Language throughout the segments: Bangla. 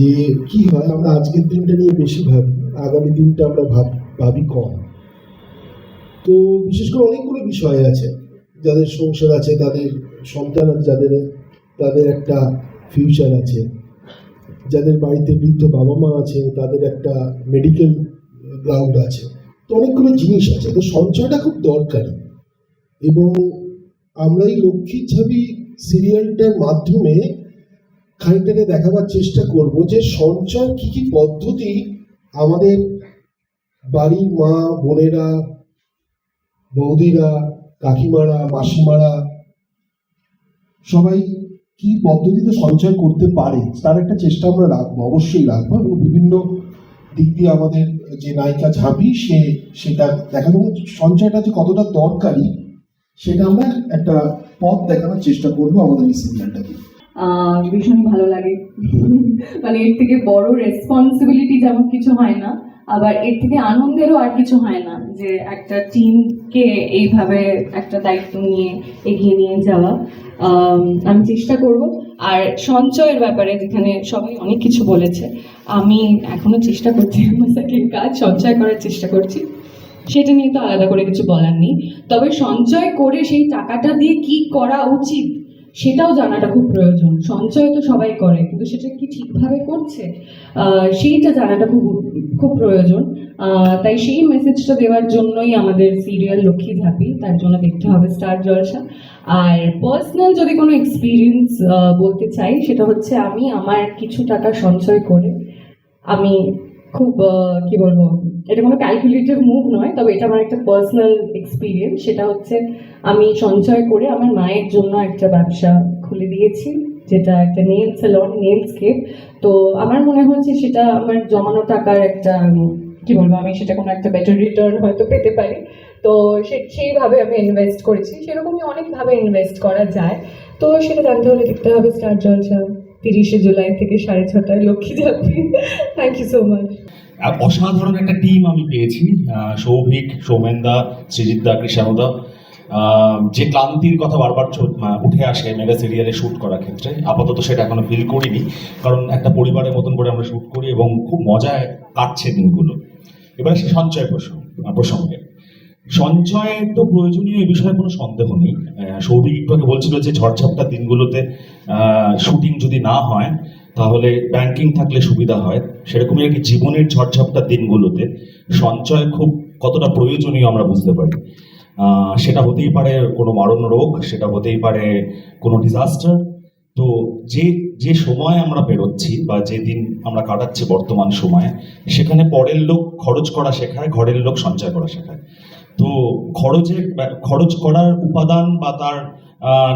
যে কি হয়, আমরা আজকের দিনটা নিয়ে বেশি ভাবি, আগামী দিনটা আমরা ভাব, ভাবি কম। তো বিশেষ করে অনেকগুলো বিষয় আছে, যাদের সংসার আছে, তাদের সন্তান আছে, যাদের, তাদের একটা ফিউচার আছে। যাদের বাড়িতে বৃদ্ধ বাবা মা আছে, তাদের একটা মেডিকেল গ্রাউন্ড আছে। তো অনেকগুলো জিনিস আছে, তো সঞ্চয়টা খুব দরকারি। এবং আমরা এই লক্ষ্মীর ছবি সিরিয়ালটার মাধ্যমে খানিকটাকে দেখাবার চেষ্টা করব যে সঞ্চয় কি কি পদ্ধতি আমাদের বাড়ির মা, বোনেরা, বৌদিরা, কাকিমারা, মাসিমারা সবাই কি পদ্ধতিতে সঞ্চয় করতে পারে তার একটা চেষ্টা আমরা রাখব, অবশ্যই রাখব এবং বিভিন্ন দিক দিয়ে আমাদের যে নায়িকা ঝাঁপি, সে সেটা দেখা দেখানো সঞ্চয়টা যে কতটা দরকারি সেটা আমরা একটা পথ দেখানোর চেষ্টা করব আমাদের এই সিরিয়ালটাকে ভীষণ ভালো লাগে। মানে এর থেকে বড় রেসপন্সিবিলিটি যেমন কিছু হয় না, আবার এর থেকে আনন্দেরও আর কিছু হয় না যে একটা টিমকে এইভাবে একটা দায়িত্ব নিয়ে এগিয়ে নিয়ে যাওয়া। আমি চেষ্টা করব। আর সঞ্চয়ের ব্যাপারে যেখানে সবাই অনেক কিছু বলেছে, আমি এখনও চেষ্টা করছি আমার কাজ সঞ্চয় করার চেষ্টা করছি। সেটা নিয়ে তো আলাদা করে কিছু বলার নেই। তবে সঞ্চয় করে সেই টাকাটা দিয়ে কি করা উচিত সেটাও জানাটা খুব প্রয়োজন। সঞ্চয় তো সবাই করে, কিন্তু সেটা কি ঠিকভাবে করছে? সেইটা জানাটা খুব খুব প্রয়োজন। তাই সেই মেসেজটা দেওয়ার জন্যই আমাদের সিরিয়াল লক্ষ্মী ঝাঁপি তার জন্য দেখতে হবে স্টার জলসা। আর পার্সোনাল যদি কোনো এক্সপিরিয়েন্স বলতে চাই, সেটা হচ্ছে আমি আমার কিছু টাকা সঞ্চয় করে আমি খুব কি বলব, এটা কোনো ক্যালকুলেটিভ মুভ নয়, তবে এটা আমার একটা পার্সোনাল এক্সপিরিয়েন্স সেটা হচ্ছে আমি সঞ্চয় করে আমার মায়ের জন্য একটা ব্যবসা খুলে দিয়েছি, যেটা একটা নেল সেলন নেল তো আমার মনে হচ্ছে সেটা আমার জমানো টাকার একটা কি বলব, আমি সেটা কোনো একটা বেটার রিটার্ন হয়তো পেতে পারি। তো সে, সেইভাবে আমি ইনভেস্ট করেছি, সেরকমই অনেকভাবে ইনভেস্ট করা যায়। তো সেটা জানতে হলে দেখতে হবে স্টার জলসা। তিরিশে জুলাই থেকে সাড়ে ছটায় লক্ষ্মী যাত্রী। থ্যাংক ইউ সো মাচ অসাধারণ একটা টিম আমি পেয়েছি সৌভিক সৌমেনদা সৃজিতদা কৃষাণুদা যে ক্লান্তির কথা বারবার উঠে আসে মেগা সিরিয়ালে শ্যুট করার ক্ষেত্রে, আপাতত সেটা এখনও ফিল করিনি, কারণ একটা পরিবারের মতন করে আমরা শ্যুট করি এবং খুব মজায় কাটছে দিনগুলো। এবার সে সঞ্চয় প্রসঙ্গ প্রসঙ্গে। সঞ্চয় তো প্রয়োজনীয় এই বিষয়ে কোনো সন্দেহ নেই। সৌভিক একটু বলছিল যে ঝড়ঝাপটা দিনগুলোতে শুটিং যদি না হয়, তাহলে ব্যাংকিং থাকলে সুবিধা হয়। সেরকমই আর কি জীবনের ঝড়ঝাপটা দিনগুলোতে। সঞ্চয় খুব কতটা প্রয়োজনীয় আমরা বুঝতে পারি। সেটা হতেই পারে কোনো মারণ রোগ, সেটা হতেই পারে কোনো ডিজাস্টার তো যে যে সময় আমরা বেরোচ্ছি বা যে দিন আমরা কাটাচ্ছি বর্তমান সময়ে, সেখানে পরের লোক খরচ করা শেখায়, ঘরের লোক সঞ্চয় করা শেখায়। তো খরচে, খরচ করার উপাদান বা তার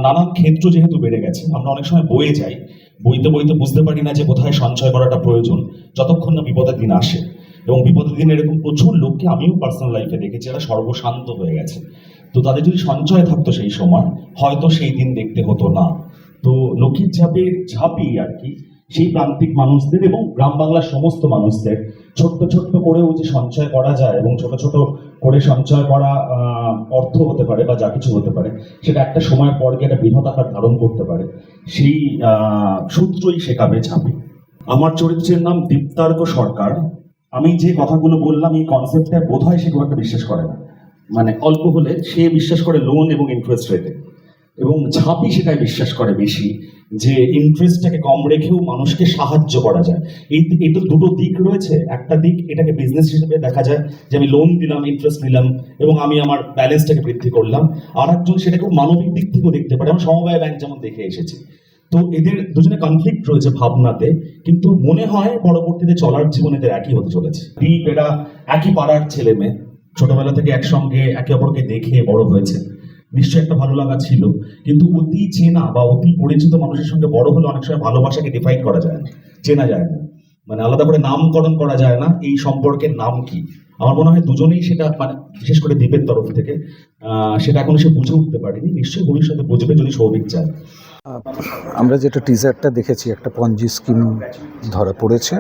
নানান ক্ষেত্র যেহেতু বেড়ে গেছে, আমরা অনেক সময় বয়ে যাই। বইতে বইতে বুঝতে পারি না যে কোথায় সঞ্চয় করাটা প্রয়োজন, যতক্ষণ না বিপদের দিন আসে। এবং বিপদের দিন এরকম প্রচুর লোককে আমিও পার্সোনাল লাইফে দেখেছি, যারা সর্বশান্ত হয়ে গেছে। তো তাদের যদি সঞ্চয় থাকতো সেই সময়, হয়তো সেই দিন দেখতে হতো না। তো লক্ষ্মীর ঝাঁপের ঝাঁপি আর কি সেই প্রান্তিক মানুষদের এবং গ্রাম বাংলার সমস্ত মানুষদের। ছোট্ট ছোট্ট করেও যে সঞ্চয় করা যায় এবং ছোট ছোট করে সঞ্চয় করা অর্থ হতে পারে বা যা কিছু হতে পারে, সেটা একটা সময়ের পর গিয়ে একটা বৃহৎ আকার ধারণ করতে পারে। সেই সূত্রই শেখাবে ঝাঁপি। আমার চরিত্রের নাম দীপ্তার্ক সরকার। আমি যে কথাগুলো বললাম, এই কনসেপ্টটা বোধ হয় সে খুব একটা বিশ্বাস করে না। মানে অল্প হলে সে বিশ্বাস করে লোন এবং ইন্টারেস্ট রেটে এবং ঝাঁপি সেটাই বিশ্বাস করে বেশি যে ইন্টারেস্টটাকে কম রেখেও মানুষকে সাহায্য করা যায়। এই তো দুটো দিক রয়েছে। একটা দিক এটাকে বিজনেস হিসেবে দেখা যায় যে আমি লোন দিলাম ইন্টারেস্ট নিলাম এবং আমি আমার ব্যালেন্সটাকে বৃদ্ধি করলাম। আর একজন সেটাকে মানবিক দিক থেকেও দেখতে পারে। আমরা সমবায় ব্যাংক যেমন দেখে এসেছি। তো এদের দুজনে কনফ্লিক্ট রয়েছে ভাবনাতে, কিন্তু মনে হয় পরবর্তীতে চলার জীবন এদের একই হতে চলেছে। দীপ এরা একই পাড়ার ছেলে মেয়ে ছোটবেলা থেকে একসঙ্গে একে অপরকে দেখে বড় হয়েছে। নিশ্চয়ই একটা ভালো লাগা ছিল। কিন্তু অতি চেনা বা অতি পরিচিত মানুষের সঙ্গে বড় হলে অনেক সময় ভালোবাসাকে ডিফাইন করা যায় না, চেনা যায় না। মানে আলাদা করে নামকরণ করা যায় না, এই সম্পর্কের নাম কি? আমার মনে হয় দুজনেই সেটা মানে বিশেষ করে দ্বীপের তরফ থেকে সেটা এখনও সে বুঝে উঠতে পারেনি। নিশ্চয়ই ভবিষ্যতে বুঝবে যদি সৌভিক চায়। আমরা যেটা টিজারটা দেখেছি, একটা পঞ্জি স্কিম ধরা পড়েছে।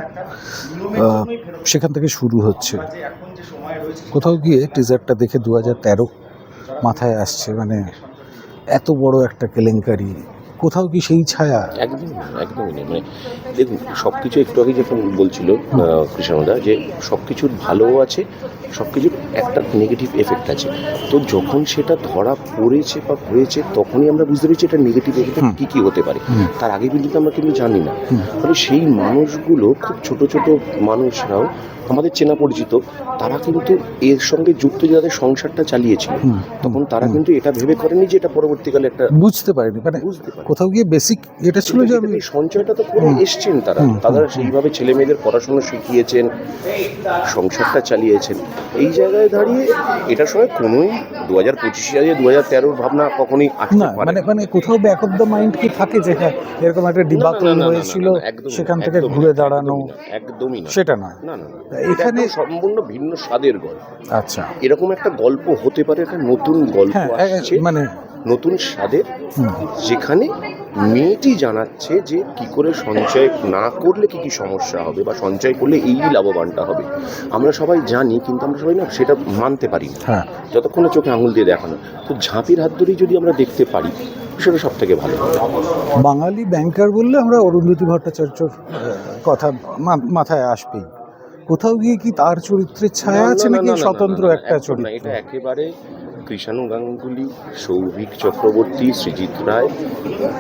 সেখান থেকে শুরু হচ্ছে। কোথাও গিয়ে টিজারটা দেখে দু হাজার তেরো মাথায় আসছে মানে এত বড় একটা কেলেঙ্কারি। কোথাও কি সেই ছায়া? একদমই না, একদমই নেই মানে দেখুন সব কিছু একটু আগে যখন বলছিল কৃষ্ণদা যে সব কিছুর ভালোও আছে সব কিছুর একটা নেগেটিভ এফেক্ট আছে। তো যখন সেটা ধরা পড়েছে বা হয়েছে তখনই আমরা বুঝতে পেরেছি এটা নেগেটিভ এফেক্ট কী কী হতে পারে। তার আগে কিন্তু আমরা কিন্তু জানি না। ফলে সেই মানুষগুলো খুব ছোট ছোট মানুষরাও আমাদের চেনা পরিচিত তারা কিন্তু এর সঙ্গে যুক্ত যে তাদের সংসারটা চালিয়েছিল তখন তারা কিন্তু এটা ভেবে করেনি যে এটা পরবর্তীকালে একটা বুঝতে পারেনি মানে বুঝতে কোথাও গিয়ে বেসিক এটা ছিল যে আমি সঞ্চয়টা তো করে। এসছেন তারা। তারা সেইভাবে ছেলে মেয়েদের পড়াশোনা শিখিয়েছেন সংসারটা চালিয়েছেন। এই জায়গায় দাঁড়িয়ে এটার সঙ্গে কোনোই দু হাজার পঁচিশে দু হাজার তেরোর ভাবনা কখনোই আসতে না পারে মানে মানে কোথাও ব্যাক অফ দ্য মাইন্ড কি থাকে যে হ্যাঁ এরকম একটা ডিবা না, না, তৈরি না, না, হয়েছিল সেখান থেকে ঘুরে দাঁড়ানো একদমই সেটা নয়। না না। এখানে সম্পূর্ণ ভিন্ন স্বাদের গল্প। আচ্ছা। এরকম একটা গল্প হতে পারে একটা নতুন গল্প হ্যাঁ আসছে মানে নতুন স্বাদের যেখানে মেয়েটি জানাচ্ছে যে কি করে সঞ্চয় না করলে কি কি সমস্যা হবে বা সঞ্চয় করলে এই লাভবানটা হবে। আমরা সবাই জানি কিন্তু আমরা সবাই না সেটা মানতে পারি না। হ্যাঁ। যতক্ষণ না চোখে আঙুল দিয়ে দেখানো। তো ঝাঁপির হাত ধরেই যদি আমরা দেখতে পারি সেটা সব থেকে ভালো বাঙালি ব্যাংকার বললে আমরা অরুন্ধতী ভট্টাচার্যর কথা মাথায় আসবেই। কোথাও গিয়ে কি তার চরিত্রের ছায়া আছে নাকি স্বতন্ত্র একটা চরিত্র? এটা একেবারে কৃষাণু গাঙ্গুলি সৌভিক চক্রবর্তী সৃজিত রায়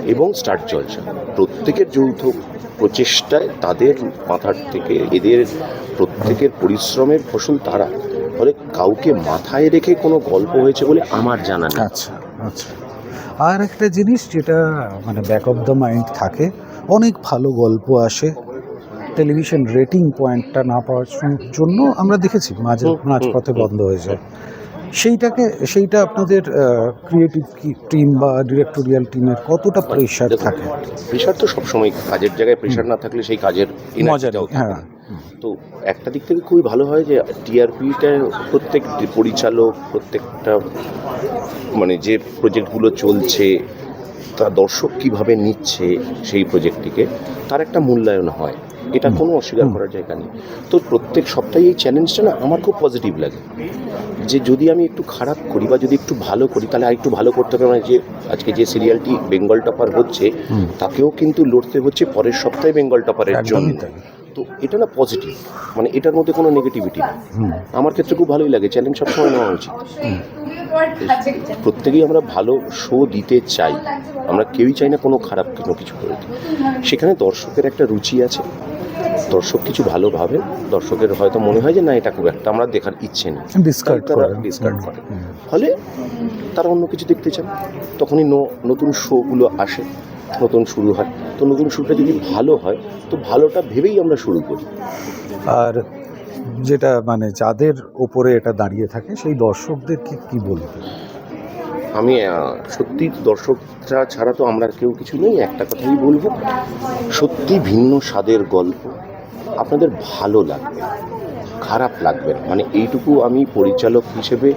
এবং স্টার জলসা। প্রত্যেকের যৌথ প্রচেষ্টায় তাদের মাথার থেকে এদের প্রত্যেকের পরিশ্রমের ফসল তারা। ফলে কাউকে মাথায় রেখে কোনো গল্প হয়েছে বলে আমার জানা নেই। আচ্ছা আচ্ছা। আর একটা জিনিস যেটা মানে ব্যাক অফ দ্য মাইন্ড থাকে অনেক ভালো গল্প আসে। টেলিভিশন রেটিং পয়েন্টটা না পাওয়ার জন্য আমরা দেখেছি মাঝে মাঝপথে বন্ধ হয়ে যায়। সেইটাকে সেইটা আপনাদের ক্রিয়েটিভ টিম বা ডিরেক্টোরিয়াল টিমের কতটা প্রেশার থাকে? প্রেশার তো সবসময় কাজের জায়গায় প্রেশার না থাকলে সেই কাজের মজা এনার্জিটাও নেই হ্যাঁ। তো একটা দিক থেকে খুবই ভালো হয় যে টিআরপিটা প্রত্যেক পরিচালক প্রত্যেকটা মানে যে প্রজেক্টগুলো চলছে তা দর্শক কীভাবে নিচ্ছে সেই প্রজেক্টটিকে তার একটা মূল্যায়ন হয়। এটা কোনো অস্বীকার করার জায়গা নেই। তো প্রত্যেক সপ্তাহে এই চ্যালেঞ্জটা না আমার খুব পজিটিভ লাগে। যে যদি আমি একটু খারাপ করি বা যদি একটু ভালো করি তাহলে আরেকটু ভালো করতে হবে। মানে যে আজকে যে সিরিয়ালটি বেঙ্গল টপার হচ্ছে তাকেও কিন্তু লড়তে হচ্ছে পরের সপ্তাহে বেঙ্গল টপারের জন্য। তো এটা না পজিটিভ মানে এটার মধ্যে কোনো নেগেটিভিটি নেই। আমার ক্ষেত্রে খুব ভালোই লাগে। চ্যালেঞ্জ সবসময় নেওয়া উচিত। প্রত্যেকেই আমরা ভালো শো দিতে চাই। আমরা কেউই চাই না কোনো খারাপ কোনো কিছু করে সেখানে দর্শকের একটা রুচি আছে। দর্শক কিছু ভালো ভাবে দর্শকের হয়তো মনে হয় যে না এটা খুব একটা আমরা দেখার ইচ্ছে নেই। ডিসকার্ড তারা করে। discard করে। ফলে তারা অন্য কিছু দেখতে চান তখনই ন- নতুন শোগুলো আসে নতুন শুরু হয়। তো নতুন শুরুটা যদি ভালো হয় তো ভালোটা ভেবেই আমরা শুরু করি। আর যেটা মানে যাদের ওপরে এটা দাঁড়িয়ে থাকে সেই দর্শকদেরকে কি বলবে আমি সত্যি দর্শকরা ছাড়া তো আমরা কেউ কিছু নেই একটা কথাই বলব। সত্যি ভিন্ন স্বাদের গল্প। আপনাদের ভালো লাগবে, খারাপ লাগবে না। মানে এইটুকু আমি পরিচালক হিসেবে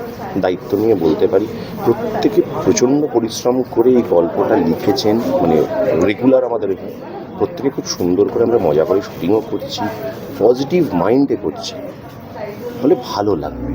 দায়িত্ব নিয়ে বলতে পারি, প্রত্যেকে প্রচণ্ড পরিশ্রম করে এই গল্পটা লিখেছেন মানে রেগুলার আমাদের প্রত্যেকে খুব সুন্দর করে আমরা মজা করে শুটিংও করছি পজিটিভ মাইন্ডে করছি, ফলে ভালো লাগবে।